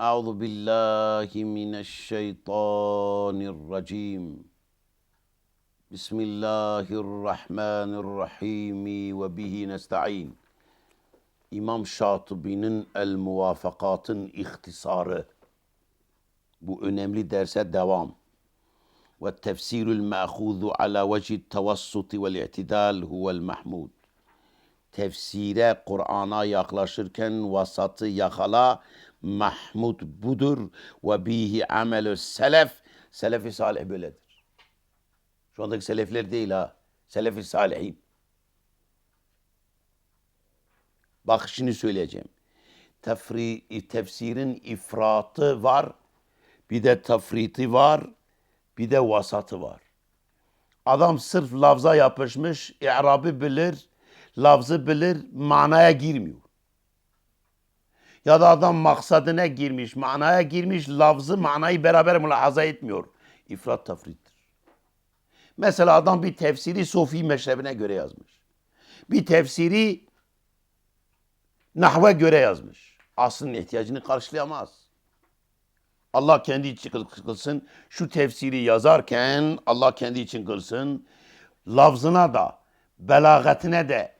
أعوذ بالله من الشيطان الرجيم بسم الله الرحمن الرحيم وبه نستعين İmam Şatibi'nin El Muvafakat'ın ihtisarı. Bu önemli derse devam. Ve tefsirül ma'huzu ala vecih tevassuti vel i'tidal huvel mahmud. Tefsire Kur'an'a yaklaşırken vasatı yakala mahmud budur ve bihi amelü selef. Selefi salih böyledir. Şu andaki selefler değil ha. Selefi salihin. Bak şimdi söyleyeceğim. Tefri, tefsirin ifratı var. Bir de tefriti var. Bir de vasatı var. Adam sırf lafza yapışmış, i'rabı bilir, lafzı bilir, manaya girmiyor. Ya da adam maksadına girmiş, manaya girmiş, lafzı manayı beraber mülahaza etmiyor. İfrat tefrittir. Mesela adam bir tefsiri Sofi meşrebine göre yazmış. Bir tefsiri nahve göre yazmış. Aslın ihtiyacını karşılayamaz. Allah kendi için kılsın. Şu tefsiri yazarken Allah kendi için kılsın. Lafzına da, belagatine de,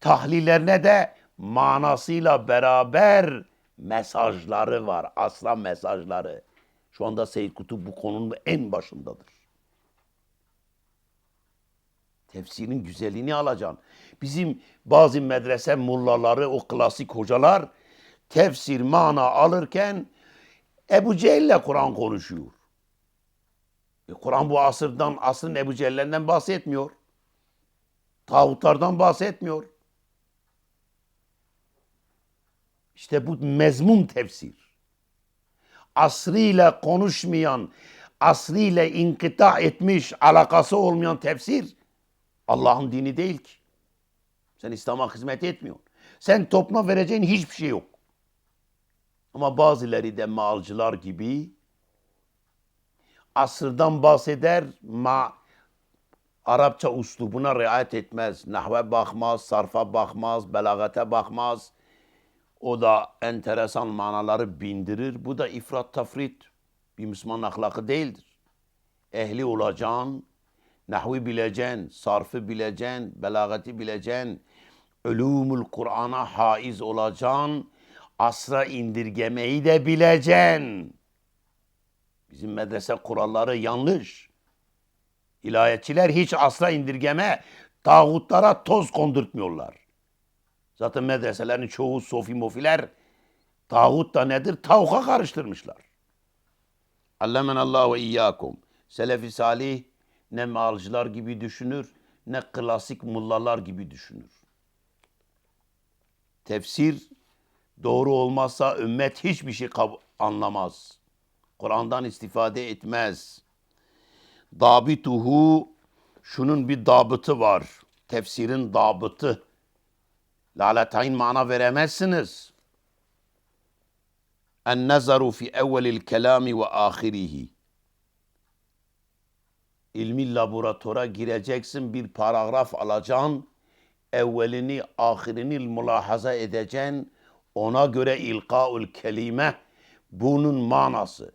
tahlillerine de manasıyla beraber mesajları var. Aslan mesajları. Şu anda Seyyid Kutup bu konunun en başındadır. Tefsirin güzelliğini alacaksın. Bizim bazı medrese mullaları, o klasik hocalar tefsir mana alırken Ebu Cehil'le Kur'an konuşuyor. E, Kur'an bu asırdan, asrın Ebu Cehil'lerinden bahsetmiyor. Tağutlardan bahsetmiyor. İşte bu mezmum tefsir. Asrıyla konuşmayan, asrıyla inkıta etmiş, alakası olmayan tefsir Allah'ın dini değil ki. Sen İslam'a hizmet etmiyorsun. Sen topluma vereceğin hiçbir şey yok. Ama bazıları da malcılar gibi asırdan bahseder, ma Arapça uslubuna riayet etmez. Nahve bakmaz, sarfa bakmaz, belagate bakmaz. O da enteresan manaları bindirir. Bu da ifrat tafrit. Bir Müslüman ahlakı değildir. Ehli olacaksın, nahvi bileceksin, sarfı bileceksin, belagati bileceksin, ölümül Kur'an'a haiz olacaksın, asra indirgemeyi de bileceksin. Bizim medrese kuralları yanlış. İlahiyatçiler hiç asra indirgeme, tağutlara toz kondurtmuyorlar. Zaten medreselerin çoğu sofi mofiler tağut da nedir? Tavuka karıştırmışlar. Allemen Allah ve iyyakum. Selefi salih ne malcılar gibi düşünür, ne klasik mullalar gibi düşünür. Tefsir doğru olmazsa ümmet hiçbir şey anlamaz. Kur'an'dan istifade etmez. Dabituhu şunun bir dabıtı var. Tefsirin dabıtı. Laletayn mana veremezsiniz. En nezaru fi evvelil kelami ve ahirihi ilmi laboratuvara gireceksin, bir paragraf alacaksın, evvelini, ahirini mülahaza edeceksin, ona göre ilkaul kelime, bunun manası,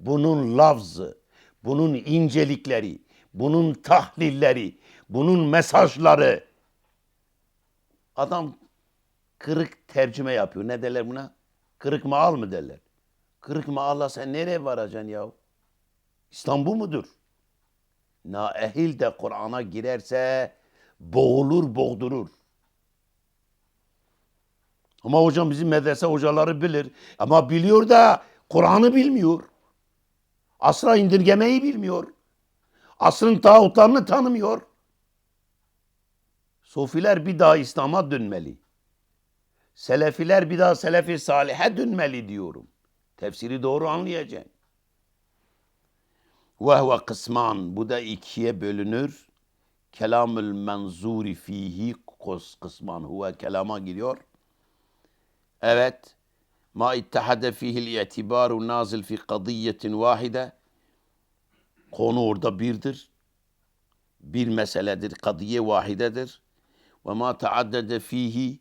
bunun lafzı, bunun incelikleri, bunun tahlilleri, bunun mesajları. Adam kırık tercüme yapıyor. Ne derler buna? Kırık maal mı derler? Kırık maalla sen nereye varacaksın ya? İslam bu mudur? naehil de Kur'an'a girerse boğulur, boğdurur. Ama hocam bizim medrese hocaları bilir. Ama biliyor da Kur'an'ı bilmiyor. Asra indirgemeyi bilmiyor. Asrın tağutlarını tanımıyor. Sofiler bir daha İslam'a dönmeli. Selefiler bir daha Selefi Salih'e dönmeli diyorum. Tefsiri doğru anlayacaksın. Ve huve kısman. Bu da ikiye bölünür. Kelamül menzuri fihi kısman. Huve kelama giriyor. Evet. Ma ittehade fihil i'tibaru nazil fi kadiyetin vahide. Konu orada birdir. Bir meseledir. Kadiye vahidedir. Taaddede fihi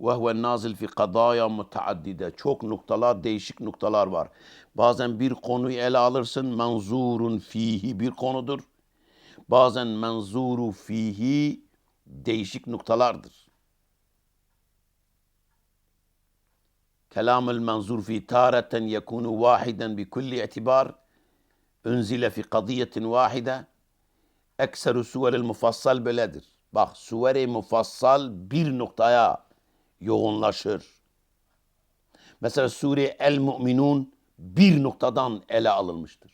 ve huve nazil fi kadaya mutaaddide. Çok noktalar, değişik noktalar var. Bazen bir konuyu ele alırsın, menzurun fihi bir konudur. Bazen menzuru fihi değişik noktalardır. Kelamul menzur fi tareten yekunu vahiden bi kulli itibar. Unzile fi kadiyetin vahide. Ekseru suveril mufassal böyledir. Bak suveri mufassal bir noktaya yoğunlaşır. Mesela Sure El Müminun bir noktadan ele alınmıştır.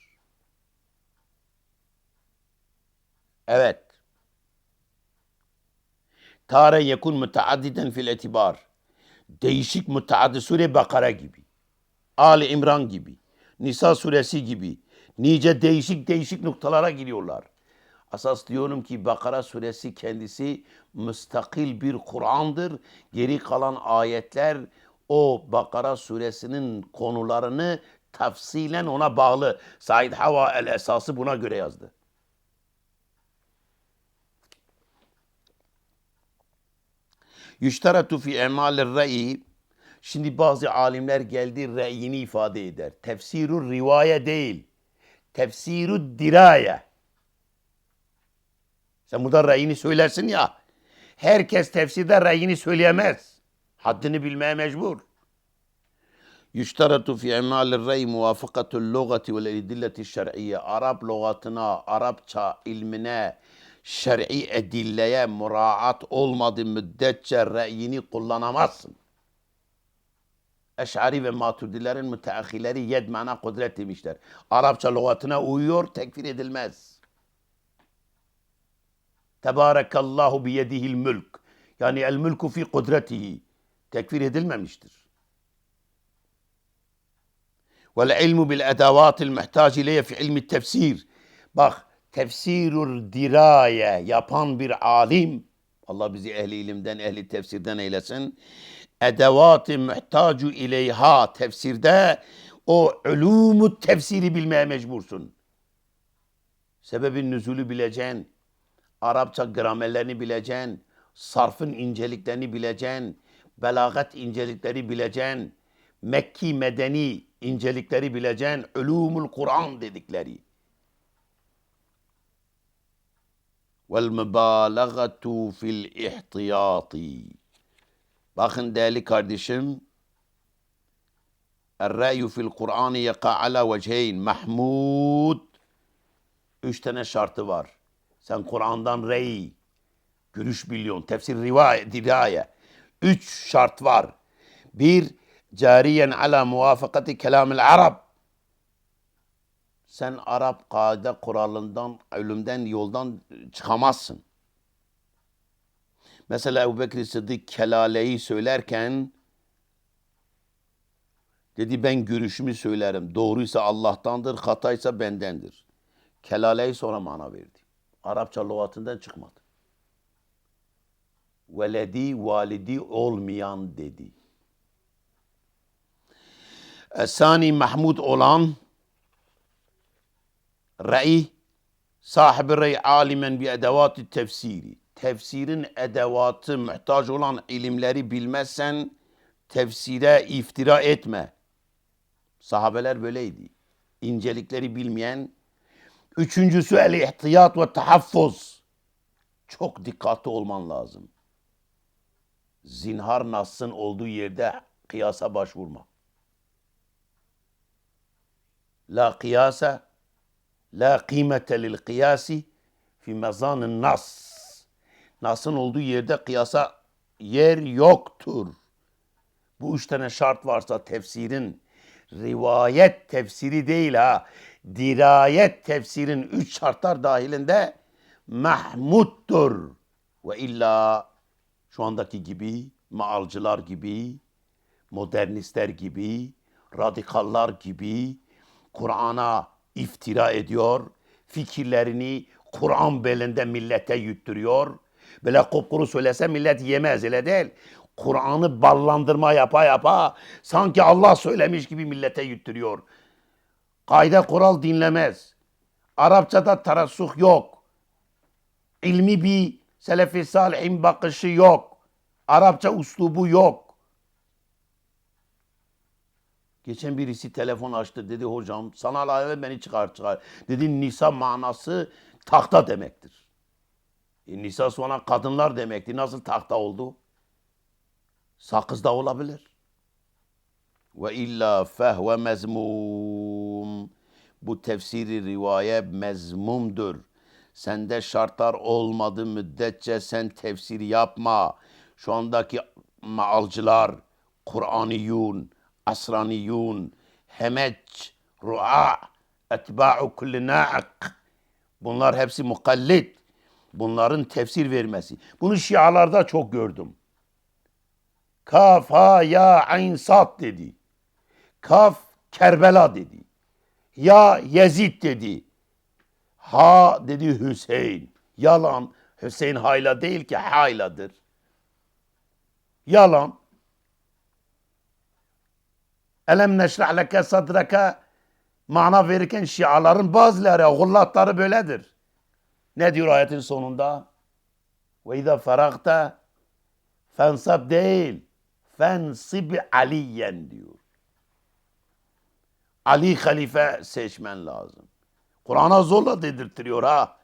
Evet. Tare yekun müteaddiden fil etibar. Değişik müteaddi sure Bakara gibi. Ali İmran gibi. Nisa suresi gibi. Nice değişik değişik noktalara giriyorlar. Asas diyorum ki Bakara suresi kendisi müstakil bir Kur'an'dır. Geri kalan ayetler o Bakara suresinin konularını tafsilen ona bağlı. Said Hava el esası buna göre yazdı. Yüşteratu fi emalir re'i Şimdi bazı alimler geldi re'yini ifade eder. Tefsiru rivaye değil. Tefsiru diraye. Sen burada reyini söylersin ya. Herkes tefsirde reyini söyleyemez. Haddini bilmeye mecbur. Yüşteratu fi emalir rey muvafakatul lugati vel edilleti şer'iyye. Arap lügatına, Arapça ilmine, şer'i edilleye muraat olmadığı müddetçe reyini kullanamazsın. Eş'ari ve maturidilerin müteahhileri yed mana kudret demişler. Arapça lügatına uyuyor, tekfir edilmez. Tebarekallahu biyedihil mülk. Yani el mülku fi kudretihi. Tekfir edilmemiştir. Vel ilmu bil edavatil muhtaç ileye fi ilmi tefsir. Bak tefsirur diraye yapan bir alim. Allah bizi ehli ilimden, ehli tefsirden eylesin. Edevatı muhtacu ileyha tefsirde o ulumu tefsiri bilmeye mecbursun. Sebebin nüzulü bileceksin. Arapça gramerlerini bileceksin. Sarfın inceliklerini bileceksin. Belagat incelikleri bileceksin. Mekki medeni incelikleri bileceksin. Ulumul Kur'an dedikleri. Vel mübalağatu fil ihtiyati. Bakın değerli kardeşim. Er-ra'yu fil Kur'an yaka ala veceyn. Mahmud. Üç tane şartı var. Sen Kur'an'dan rey, görüş biliyorsun. Tefsir rivayet, diraya. Üç şart var. Bir, cariyen ala muvafakati kelamil Arab. Sen Arap kaide kuralından, ölümden, yoldan çıkamazsın. Mesela Ebu Bekir Sıddık kelaleyi söylerken dedi ben görüşümü söylerim. Doğruysa Allah'tandır, hataysa bendendir. Kelaleyi sonra mana verdi. Arapça lügatından çıkmadı. Veledi, validi olmayan dedi. Esani Mahmud olan rey sahibi rey alimen bi edevatı tefsiri. Tefsirin edevatı muhtaç olan ilimleri bilmezsen tefsire iftira etme. Sahabeler böyleydi. İncelikleri bilmeyen Üçüncüsü el ihtiyat ve tahaffuz. Çok dikkatli olman lazım. Zinhar nasın olduğu yerde kıyasa başvurma. La kıyasa la kıymete lil kıyasi fi mezanın nas. Nasın olduğu yerde kıyasa yer yoktur. Bu üç tane şart varsa tefsirin rivayet tefsiri değil ha dirayet tefsirin üç şartlar dahilinde mahmuttur. Ve illa şu andaki gibi, maalcılar gibi, modernistler gibi, radikallar gibi Kur'an'a iftira ediyor, fikirlerini Kur'an belinde millete yutturuyor. Böyle kupkuru söylese millet yemez öyle değil. Kur'an'ı ballandırma yapa yapa sanki Allah söylemiş gibi millete yutturuyor. Kayda kural dinlemez. Arapçada tarassuh yok. İlmi bir selefi salihin bakışı yok. Arapça uslubu yok. Geçen birisi telefon açtı dedi hocam sanal alem beni çıkar çıkar. Dedi nisa manası tahta demektir. E, nisa sonra kadınlar demekti. Nasıl tahta oldu? Sakız da olabilir. Ve illa fehve mezmum. Bu tefsiri rivaye mezmumdur. Sende şartlar olmadığı müddetçe sen tefsir yapma. Şu andaki maalcılar, Kur'aniyun, Asraniyun, Hemeç, Ru'a, Etba'u kulli na'ak. Bunlar hepsi mukallit. Bunların tefsir vermesi. Bunu Şialarda çok gördüm. Kaf, ha, ya, ayn, sad dedi. Kaf, Kerbela dedi. Ya, Yezid dedi. Ha dedi Hüseyin. Yalan. Hüseyin hayla değil ki hayladır. Yalan. Elem neşrah leke sadrake mana verirken şiaların bazıları, gullatları böyledir. Ne diyor ayetin sonunda? Ve izâ feragte fensab değil, fensib aliyen diyor. Ali halife seçmen lazım. Kur'an'a zorla dedirtiyor ha.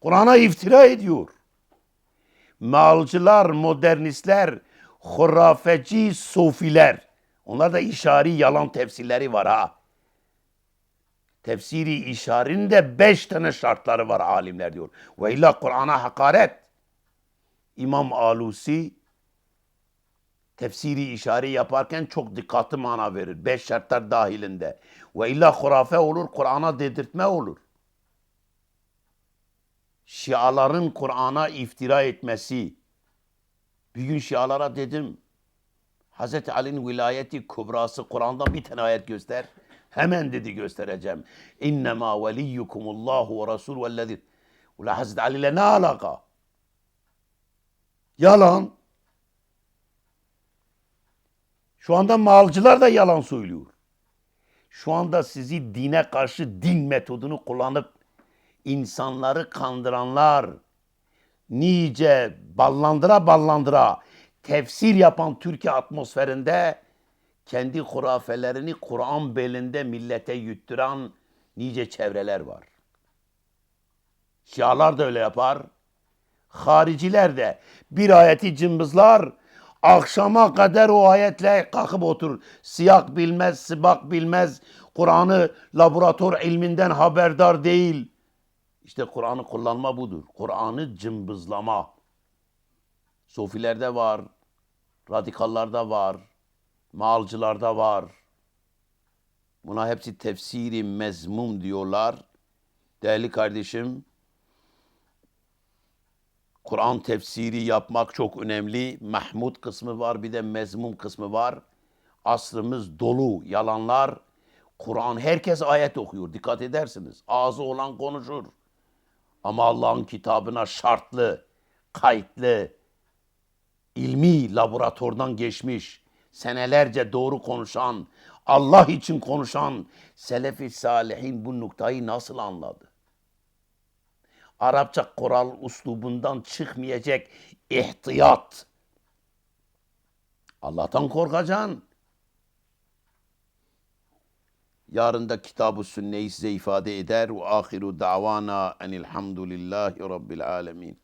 Kur'an'a iftira ediyor. Malcılar, modernistler, hurafeci, sofiler. Onlar da işari yalan tefsirleri var ha. Tefsiri işarinin de beş tane şartları var alimler diyor. Ve illa Kur'an'a hakaret. İmam Alusi tefsiri işari yaparken çok dikkatli mana verir. Beş şartlar dahilinde. Ve illa hurafe olur, Kur'an'a dedirtme olur. Şiaların Kur'an'a iftira etmesi. Bir gün Şialara dedim, Hazreti Ali'nin vilayeti kubrası Kur'an'dan bir tane ayet göster. Hemen dedi göstereceğim. İnnemâ veliyyukumullahu ve rasul vellezî. Ula Hazreti Ali ile ne alaka? Yalan. Şu anda malcılar da yalan söylüyor. Şu anda sizi dine karşı din metodunu kullanıp insanları kandıranlar, nice ballandıra ballandıra tefsir yapan Türkiye atmosferinde kendi hurafelerini Kur'an belinde millete yutturan nice çevreler var. Şialar da öyle yapar. Hariciler de bir ayeti cımbızlar, akşama kadar o ayetle kalkıp oturur. Siyak bilmez, sibak bilmez, Kur'an'ı laboratuvar ilminden haberdar değil. İşte Kur'an'ı kullanma budur. Kur'an'ı cımbızlama. Sofilerde var, radikallarda var, malcılarda var. Buna hepsi tefsiri mezmum diyorlar. Değerli kardeşim, Kur'an tefsiri yapmak çok önemli. Mahmud kısmı var, bir de mezmum kısmı var. Asrımız dolu yalanlar. Kur'an herkes ayet okuyor. Dikkat edersiniz. Ağzı olan konuşur. Ama Allah'ın kitabına şartlı, kayıtlı, ilmi laboratuvardan geçmiş, senelerce doğru konuşan, Allah için konuşan Selefi Salihin bu noktayı nasıl anladı? Arapça kural uslubundan çıkmayacak ihtiyat. Allah'tan korkacaksın. Yarın da kitab-ı sünneyi size ifade eder. Ve ahiru davana enilhamdülillahi rabbil alemin.